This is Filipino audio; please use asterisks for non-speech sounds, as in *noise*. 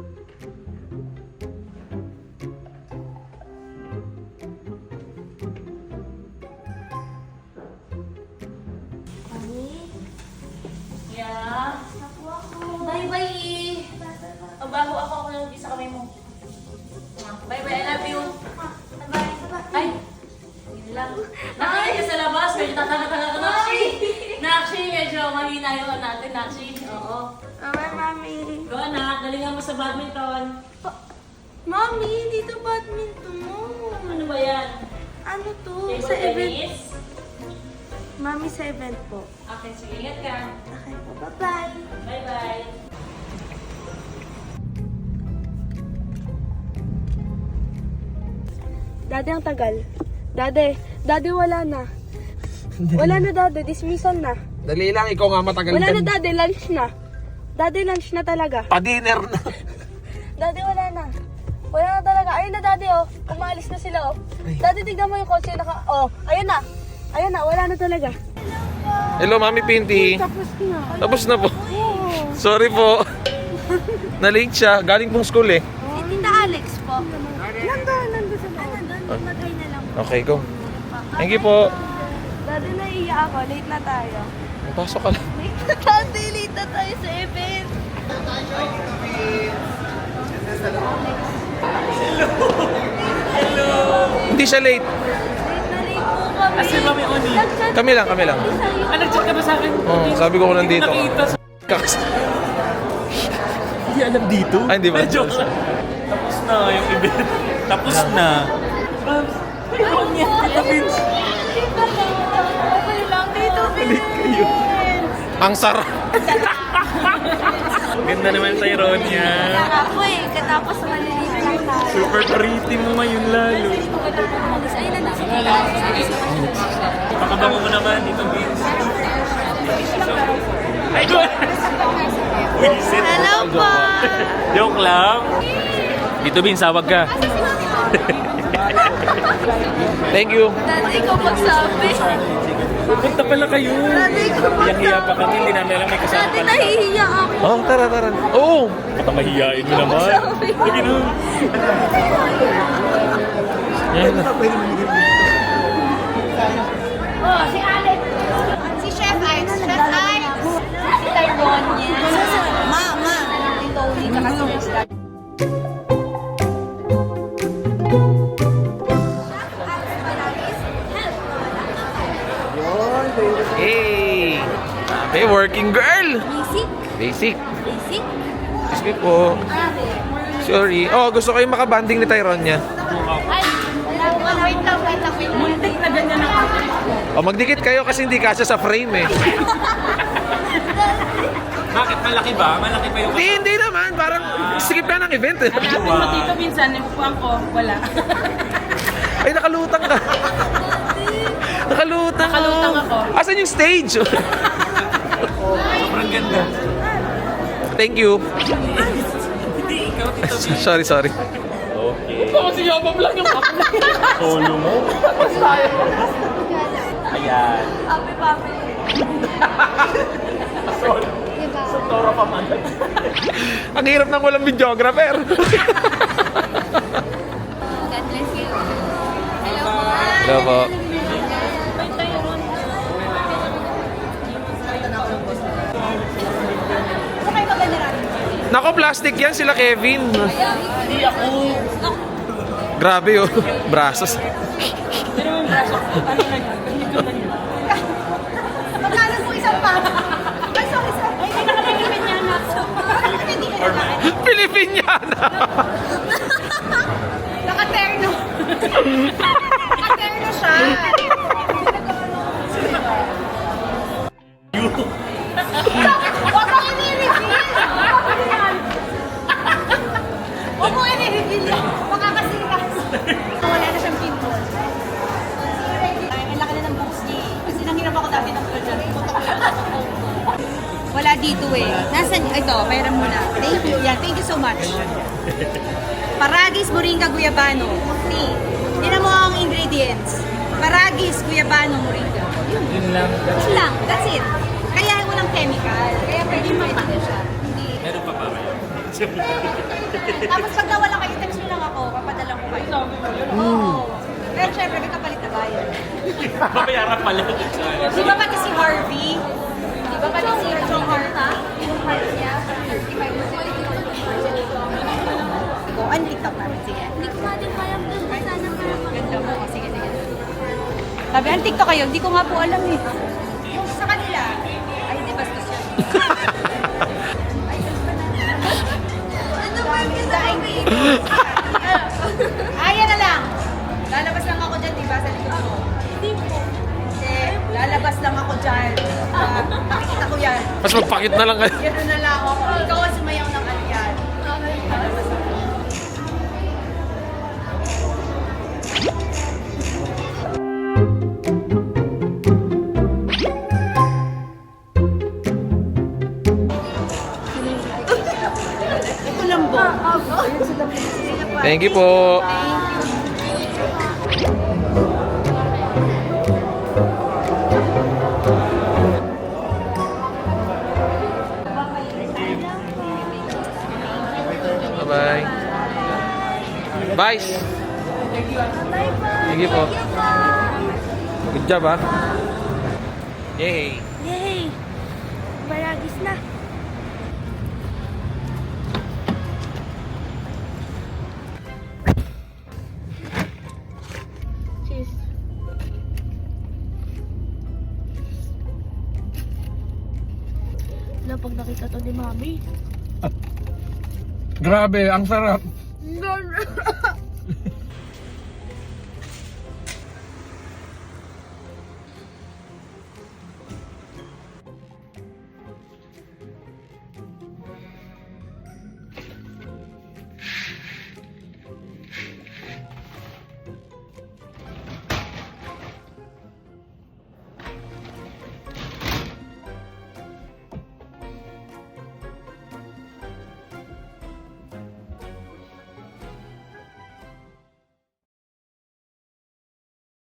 Yeah. Bye-bye. Magbago ako ako lang sa kamay mo. Bye-bye, I love you. Ay, yun lang. Nakita ka sa labas, medyo tatanga-tanga ka, Nakshi. Nakshi, medyo mahina yung ano natin, Nakshi. Oo. Mami. Go anak, galingan mo sa badminton. Mami, dito badminton mo. Ano ba yan? Ano to? Table Sa event. Mami, sa event po. Okay, sige, ingat ka. Okay po, bye-bye. Bye-bye. Dati ang tagal. Dati, dati wala na. *laughs* Wala na dati, dismissal na. Dali lang, ikaw nga matagal Wala na dati, lunch na. Dati lunch na talaga. Pa-dinner na. *laughs* Dati wala na. Wala na talaga. Ayun na dati oh. Umalis na sila oh. Dati tignan mo yung kotse naka... Oh, ayun na. Ayun na, wala na talaga. Hello, Mami Pinty. Tapos na. Tapos na po. Sorry po. *laughs* Na-late siya. Galing pong school eh. Si Tita Alex po. Nandun, nandun sa loob. Nandun, magay na lang. Okay, go. Thank you po. Dati naiiyak ako, late na tayo. Pasok ka lang. Tayo, late na tayo sa event. Hindi siya late. Kasi Mami Oni. Nag-chat Kami lang, kami lang. Ah, nag-chat ka ba sa akin? Oh, sabi ko kung nandito ka. Nakita. Kakas. Hindi alam dito. Ay, hindi ba? Joke lang. Tapos na yung event. Tapos na. Ang sarap. *laughs* Ganda naman sa ironya. Ako eh, katapos maliliit lang tayo. Super pretty mo ngayon lalo. Ayun na nasa. Pakabango mo naman dito, Vince. Ay, go! Wisit. Hello po! Joke lang. Dito, Vince, sawag ka. *laughs* Thank you. Dati ikaw magsabi. Pupunta pala kayo. Hiyang-hiya pa kami, hindi namin alam may kasama Dati pala. nahihiya ako. Oh, tara, tara. Oo. Baka mahihiyain mo naman. Sige na. Yan na. Working girl. Basic. Basic. Basic. Excuse me po. Sorry. Oh, gusto ko yung makabanding ni Tyrone niya. Ay. Wait lang, wait lang, wait lang. Muntik na ganyan ako. Oh, magdikit kayo kasi hindi kasya sa frame eh. *laughs* Bakit? Malaki ba? Malaki pa yung Hindi, hindi naman. Parang skip ka ng event eh. Hanapin mo dito minsan, nakukuhan ko, wala. *laughs* Ay, nakalutang ka. Nakalutang. Nakalutang ako. Asan yung stage? *laughs* Sobrang ganda. Thank you. Hindi, ikaw, Tito Vince. sorry, sorry. Okay. Kasi yabab lang yung Solo mo? Ayan. Happy family. *laughs* Toro pa man. *laughs* Ang hirap ng walang videographer. *laughs* God bless you. Hello po. Hello po. Nako, plastic yan sila Kevin. Hindi ako. Grabe oh. *laughs* Brasos. Magkano po isang pa? Ay, sorry, sorry. Ay, nakapagpipin niya na. Hindi dito eh. Nasaan? Ito, mayroon muna. Thank you. Yan, thank you so much. Paragis, moringa, guyabano. Three. Tignan mo ang ingredients. Paragis, guyabano, moringa. Yun. Yun lang. Yun lang. That's it. Kaya walang chemical. Kaya pwede na siya. Hindi. Meron pa pa? Tapos pag nawala kayo, text nyo lang ako, papadala ko kayo. Oo. Pero syempre, may kapalit na bayan. *laughs* Babayaran pala. Di ba pati si Harvey? Ang TikTok namin. Sige. Hindi ko kaya doon. Sana kaya Ganda mo. Sige, sige. Sabi, ang TikTok kayo. Hindi ko nga po alam eh. Yung sa kanila. Ay, hindi bastos yan. *laughs* Ay. *laughs* Ano ba yung *laughs* daing Mas magpakit na lang kayo. Yan na lang ako. Ikaw ang sumayaw ng alyan. Ito lang po. Thank you po. Bye-bye. Bye. Thank you po. Good job, ah. Yay. Yay! Baragis na. Wala pag nakita to ni Mami. Grabe, ang sarap.